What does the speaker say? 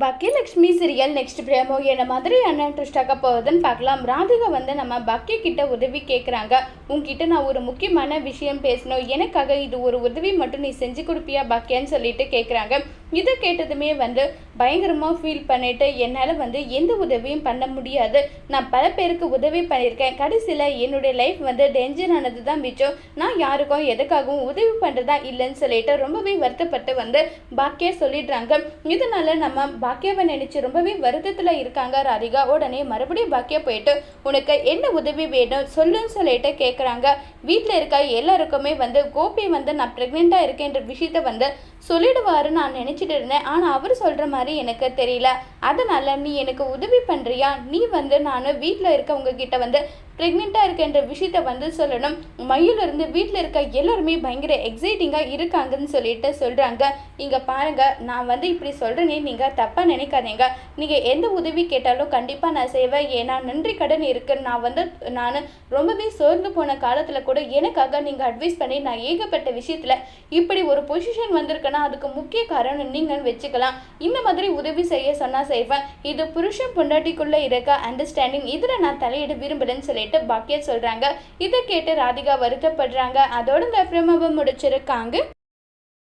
Baakiyalakshmi serial next பிரேமோ என்ன மாதிரி என்ன ஆக போகுதுன்னு பார்க்கலாம். ராதிகா வந்து நம்ம பாக்கிய கிட்ட உதவி கேட்குறாங்க உங்ககிட்ட நான் ஒரு முக்கியமான விஷயம் பேசணும். எனக்காக இது ஒரு உதவி மட்டும் நீ செஞ்சு கொடுப்பியா பாக்கியான்னு சொல்லிட்டு கேட்குறாங்க இதை கேட்டதுமே வந்து பயங்கரமாக ஃபீல் பண்ணிட்டு என்னால் வந்து எந்த உதவியும் பண்ண முடியாது. நான் பல பேருக்கு உதவி பண்ணியிருக்கேன். கடைசியில் என்னுடைய லைஃப் வந்து டேஞ்சர் ஆனது தான் மிச்சம். நான் யாருக்கும் எதுக்காகவும் உதவி பண்ணுறதா இல்லைன்னு சொல்லிட்டு ரொம்பவே வருத்தப்பட்டு வந்து பாக்கியா சொல்லிடுறாங்க. இதனால் நம்ம பாக்கியாவை நினைச்சு ரொம்பவே வருத்தத்தில் இருக்காங்க. ராதிகா உடனே மறுபடியும் பாக்கியா போயிட்டு உனக்கு என்ன உதவி வேணும்? சொல்லுன்னு சொல்லிட்டு கேட்குறாங்க வீட்டில் இருக்க எல்லாருக்குமே வந்து கோபி வந்து நான் ப்ரெக்னெண்ட்டாக இருக்கேன்ற விஷயத்த வந்து சொல்லிடுவாரு நான் நினச்சிட்டு இருந்தேன். ஆனால் அவர் சொல்கிற மாதிரி எனக்கு தெரியல. அதனால் நீ எனக்கு உதவி பண்ணுறியா நீ வந்து நான் வீட்டில் இருக்கவங்க கிட்ட வந்து ப்ரெக்னெண்ட்டாக இருக்கேன்ற விஷயத்த வந்து சொல்லணும். மயிலிருந்து வீட்டில் இருக்க எல்லாருமே பயங்கர எக்ஸைட்டிங்காக இருக்காங்கன்னு சொல்லிட்டு சொல்கிறாங்க இங்கே பாருங்கள் நான் வந்து இப்படி சொல்கிறேனே நீங்கள் தப்பாக நினைக்காதீங்க. நீங்கள் எந்த உதவி கேட்டாலும் கண்டிப்பாக நான் செய்வேன். ஏன்னா நன்றி கடன் இருக்கு நான் வந்து நான் ரொம்பவே சோர்ந்து போன காலத்தில் கூட எனக்காக நீங்கள் அட்வைஸ் பண்ணி நான் ஏகப்பட்ட விஷயத்தில் இப்படி ஒரு பொசிஷன் வந்திருக்குன்னா அதுக்கு முக்கிய காரணம் நீங்கள் வச்சுக்கலாம். இந்த மாதிரி உதவி செய்ய சொன்னால் செய்வேன். இது புருஷன் பொண்டாட்டிக்குள்ளே இருக்க அண்டர்ஸ்டாண்டிங் இதில் நான் தலையிட விரும்பலன்னு சொல்லிட்டு பாக்கியா சொல்கிறாங்க இதை கேட்டு ராதிகா வருத்தப்படுறாங்க. அதோட இந்த பிரமவை முடிச்சிருக்காங்க.